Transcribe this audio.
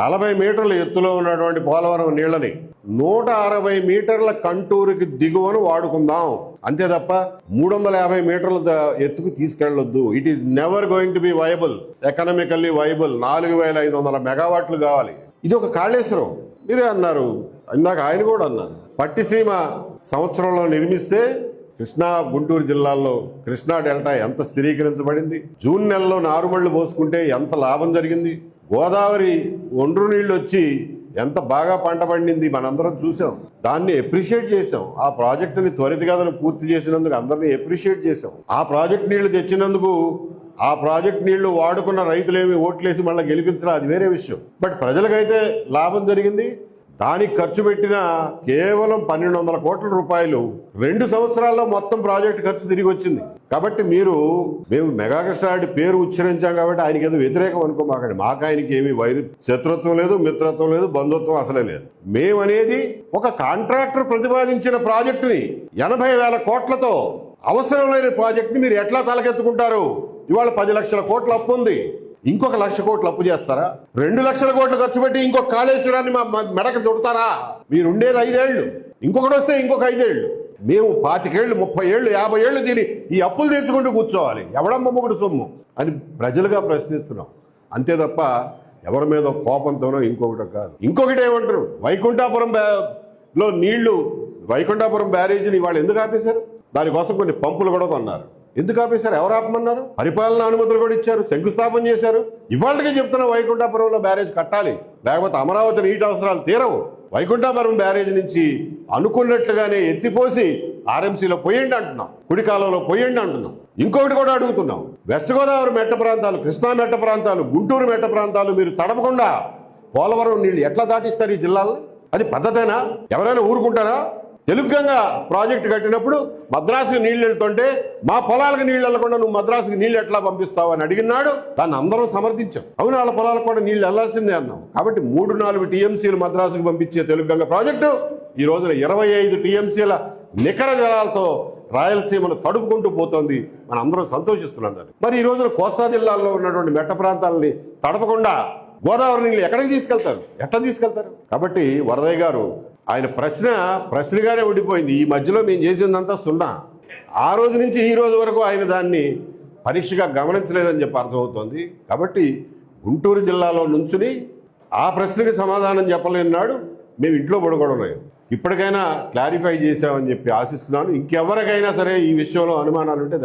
నలభై మీటర్ల ఎత్తులో ఉన్నటువంటి పోలవరం నీళ్ళని నూట అరవై మీటర్ల కంటూరుకి దిగువను వాడుకుందాం. అంతే తప్ప మూడు వందల యాభై మీటర్ల ఎత్తుకు తీసుకెళ్ళొద్దు it is never going to be viable economically viable నాలుగు వేల ఐదు వందల మెగావాట్లు కావాలి. ఇది ఒక కాళేశ్వరం. మీరే అన్నారు. ఇందాక ఆయన కూడా అన్నారు. పట్టిసీమ సంవత్సరంలో నిర్మిస్తే కృష్ణా గుంటూరు జిల్లాల్లో కృష్ణా డెల్టా ఎంత స్థిరీకరించబడింది? జూన్ నెలలో నారుమళ్ళు పోసుకుంటే ఎంత లాభం జరిగింది? గోదావరి ఒండ్రు నీళ్ళు వచ్చి ఎంత బాగా పంట పండింది మనందరం చూసాం. దాన్ని ఎప్రిషియేట్ చేసాం ఆ ప్రాజెక్టుని త్వరితగతిన పూర్తి చేసినందుకు అందరినీ ఎప్రిషియేట్ చేసాం ఆ ప్రాజెక్ట్ నీళ్ళు తెచ్చినందుకు ఆ ప్రాజెక్ట్ నీళ్ళు వాడుకున్న రైతులేమి ఓట్లేసి మళ్ళీ గెలిపించడం అది వేరే విషయం. బట్ ప్రజలకైతే లాభం జరిగింది. దానికి ఖర్చు పెట్టిన కేవలం పన్నెండు వందల కోట్ల రూపాయలు రెండు సంవత్సరాల్లో మొత్తం ప్రాజెక్ట్ ఖర్చు తిరిగి వచ్చింది. కాబట్టి మీరు మేము మెగాకృష్ణారెడ్డి పేరు ఉచ్చరించాం కాబట్టి ఆయనకి ఏదో వ్యతిరేకం అనుకోమాకండి. మాకు ఆయనకి ఏమీ వైరు శత్రుత్వం లేదు మిత్రత్వం లేదు బంధుత్వం అసలే లేదు. మేమనేది ఒక కాంట్రాక్టర్ ప్రతిపాదించిన ప్రాజెక్టుని ఎనభై వేల కోట్లతో అవసరం లేని ప్రాజెక్ట్ని మీరు ఎట్లా తలకెత్తుకుంటారు? ఇవాళ పది లక్షల కోట్ల అప్పు ఉంది. ఇంకొక లక్ష కోట్లు అప్పు చేస్తారా? రెండు లక్షల కోట్లు ఖర్చు పెట్టి ఇంకొక కాళేశ్వరాన్ని మా మెడక మెడకు చుడతారా? మీరు ఉండేది ఐదేళ్ళు ఇంకొకటి వస్తే ఇంకొక ఐదేళ్ళు మేము పాతికేళ్ళు ముప్పై ఏళ్ళు యాభై ఏళ్ళు దీని ఈ అప్పులు తెచ్చుకుంటూ కూర్చోవాలి. ఎవడమ్మ మొగుడు సొమ్ము? అని ప్రజలుగా ప్రశ్నిస్తున్నాం. అంతే తప్ప ఎవరి మీద కోపంతోనో ఇంకొకటి కాదు. ఇంకొకటి ఏమంటారు? వైకుంఠాపురం బ్యా- లో నీళ్ళు వైకుంఠాపురం బ్యారేజీని వాళ్ళు ఎందుకు ఆపేశారు? దానికోసం కొన్ని పంపులు కూడా కొన్నారు. ఎందుకు ఆపేశారు? ఎవరు ఆపమన్నారు? పరిపాలన అనుమతులు కూడా ఇచ్చారు శంకుస్థాపన చేశారు. ఇవాళకే చెప్తున్న వైకుంఠాపురంలో బ్యారేజ్ కట్టాలి. లేకపోతే అమరావతి నీటి అవసరాలు తీరవు. వైకుంఠాపురం బ్యారేజ్ నుంచి అనుకున్నట్లుగానే ఎత్తిపోసి ఆర్ఎంసీలో పోయండి అంటున్నాం. కుడికాలంలో పోయండి అంటున్నాం. ఇంకొకటి కూడా అడుగుతున్నాం. వెస్ట్ గోదావరి మెట్ట ప్రాంతాలు కృష్ణా మెట్ట ప్రాంతాలు గుంటూరు మెట్ట ప్రాంతాలు మీరు తడపకుండా పోలవరం నీళ్ళు ఎట్లా దాటిస్తారు ఈ జిల్లాలను? అది పద్ధతేనా? ఎవరైనా ఊరుకుంటారా? తెలుగుగా ప్రాజెక్టు కట్టినప్పుడు మద్రాసుకి నీళ్ళు వెళ్తుంటే మా పొలాలకు నీళ్ళు వెళ్ళకుండా నువ్వు మద్రాసుకి నీళ్ళు ఎట్లా పంపిస్తావు అని అడిగినాడు. దాన్ని అందరం సమర్థించాం. అవును వాళ్ళ పొలాలకు కూడా నీళ్ళు వెళ్ళాల్సిందే అన్నాం. కాబట్టి మూడు నాలుగు టీఎంసీలు మద్రాసుకు పంపించే తెలుగుగంగ ప్రాజెక్టు. ఈ రోజున ఇరవై ఐదు టీఎంసీల నికర జలాలతో రాయలసీమను తడుపుకుంటూ పోతోంది. మనం అందరం సంతోషిస్తున్నాం దాన్ని. మరి ఈ రోజున కోస్తా జిల్లాల్లో ఉన్నటువంటి మెట్ట ప్రాంతాలని తడపకుండా గోదావరి నీళ్ళు ఎక్కడికి తీసుకెళ్తారు? ఎట్లా తీసుకెళ్తారు? కాబట్టి వరదయ్య గారు ఆయన ప్రశ్న ప్రశ్నగానే ఉండిపోయింది. ఈ మధ్యలో మేము చేసిందంతా సున్నా. ఆ రోజు నుంచి ఈ రోజు వరకు ఆయన దాన్ని పరీక్షగా గమనించలేదని చెప్పి అర్థమవుతోంది. కాబట్టి గుంటూరు జిల్లాలో నుంచుని ఆ ప్రశ్నకి సమాధానం చెప్పలేని నాడు మేము ఇంట్లో పడుకోవడం ఇప్పటికైనా క్లారిఫై చేశామని చెప్పి ఆశిస్తున్నాను. ఇంకెవరికైనా సరే ఈ విషయంలో అనుమానాలు ఉంటే